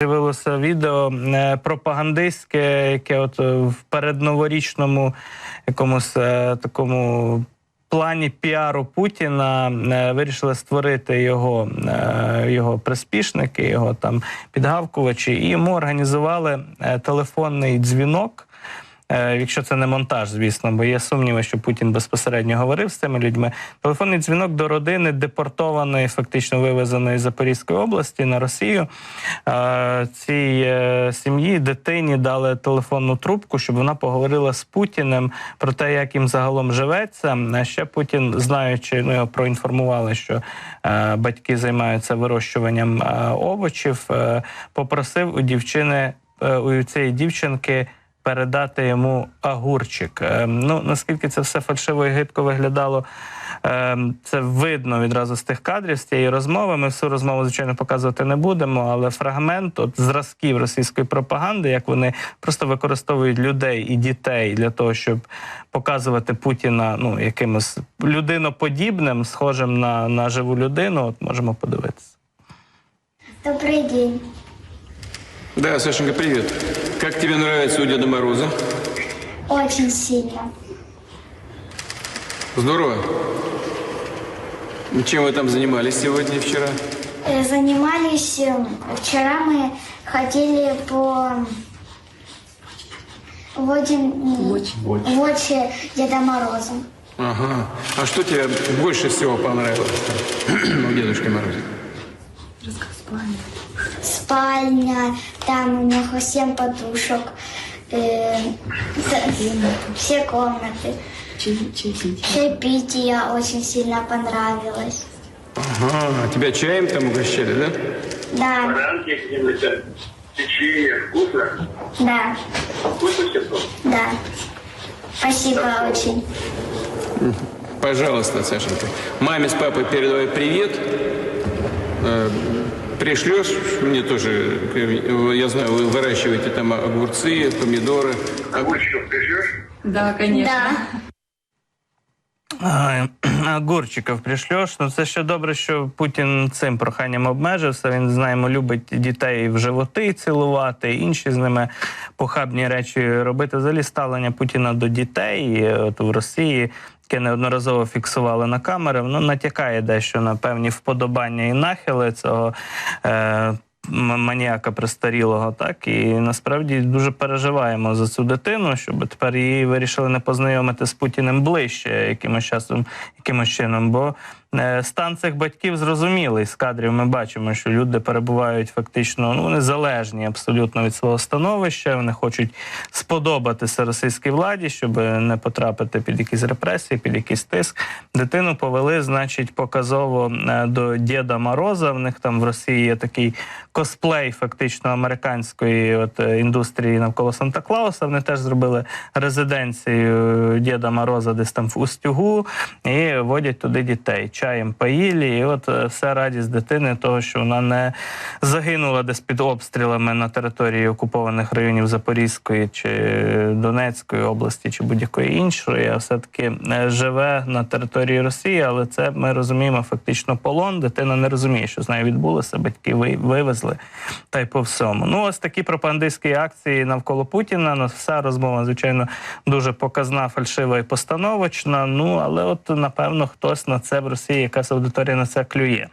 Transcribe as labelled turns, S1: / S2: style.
S1: З'явилося відео е, пропагандистське, яке от е, в передноворічному якомусь е, такому плані піару Путіна вирішили створити його, його приспішники, його там підгавкувачі, і йому організували телефонний дзвінок. Е, Якщо це не монтаж, звісно, бо є сумніви, що Путін безпосередньо говорив з цими людьми. Телефонний дзвінок до родини депортованої, фактично вивезеної з Запорізької області на Росію. Е, Цій е, сім'ї дитині дали телефонну трубку, щоб вона поговорила з Путіним про те, як їм загалом живеться. А ще Путін, знаючи, ну його проінформували, що батьки займаються вирощуванням овочів, попросив у дівчини у цієї дівчинки передати йому агурчик. Е, Ну наскільки це все фальшиво і гидко виглядало. е, Це видно відразу з тих кадрів з цієї розмови. Ми всю розмову, звичайно, показувати не будемо, але фрагмент от зразків російської пропаганди, як вони просто використовують людей і дітей для того, щоб показувати Путіна ну якимось людиноподібним, схожим на, на живу людину. От можемо подивитися.
S2: Добрый день.
S3: Да, Сашенька, привет. Как тебе нравится у Деда Мороза?
S2: Очень сильно.
S3: Здорово. Чем вы там занимались сегодня и вчера?
S2: Э, Занимались... э, Вчера мы ходили по... Водим... В очи Деда Мороза.
S3: Ага. А что тебе больше всего понравилось у Дедушки Мороза?
S2: Спальня, там у них семь подушек. э, все комнаты. Чаепитие очень сильно понравилось.
S3: Ага. Тебя чаем там угощали, да?
S2: Да,
S4: Баранки какие-нибудь, печенье, вкусно?
S2: да,
S4: Вкусно все было?
S2: да. Спасибо очень.
S3: Пожалуйста, Сашенька. Маме с папой передавай привет. Э, Пришлешь мне тоже, э, я знаю, вы выращиваете там огурцы, помидоры.
S4: Огурчиков пришлешь?
S5: Да, конечно.
S2: Да.
S1: Ай, Огурчиків пришлеш. Ну це ще добре, що Путін цим проханням обмежився. Він знаємо, любить дітей в животи цілувати, інші з ними похабні речі робити. Взагалі ставлення Путіна до дітей і от в Росії. Яке неодноразово фіксували на камери, воно натякає дещо на певні вподобання і нахили цього е, м- маніяка престарілого. Так і насправді дуже переживаємо за цю дитину, щоб тепер її вирішили не познайомити з Путіним ближче якимось часом, якимось чином. Бо е, стан цих батьків зрозумілий з кадрів. Ми бачимо, що люди перебувають фактично ну вони залежні абсолютно від свого становища. Вони хочуть сподобатися російській владі, щоб не потрапити під якісь репресії, під якийсь тиск. Дитину повели, значить, показово е, до Діда Мороза. В них там в Росії є такий косплей, фактично американської от е, індустрії навколо Санта Клауса. Вони теж зробили резиденцію Діда Мороза десь там в Устюгу і водять туди дітей. Чаєм поїлі, і от е, вся радість дитини, того, що вона не загинула десь під обстрілами на території окупованих районів Запорізької чи Донецької області, чи будь-якої іншої, а все-таки е, живе на території Росії, але це ми розуміємо фактично полон. Дитина не розуміє, що з нею відбулося. Батьки ви- вивезли та й по всьому. Ну ось такі пропагандистські акції навколо Путіна. Ну, вся розмова, звичайно, дуже показна, фальшива і постановочна. Ну але от напевно хтось на це в Росії, якась аудиторія на це клює.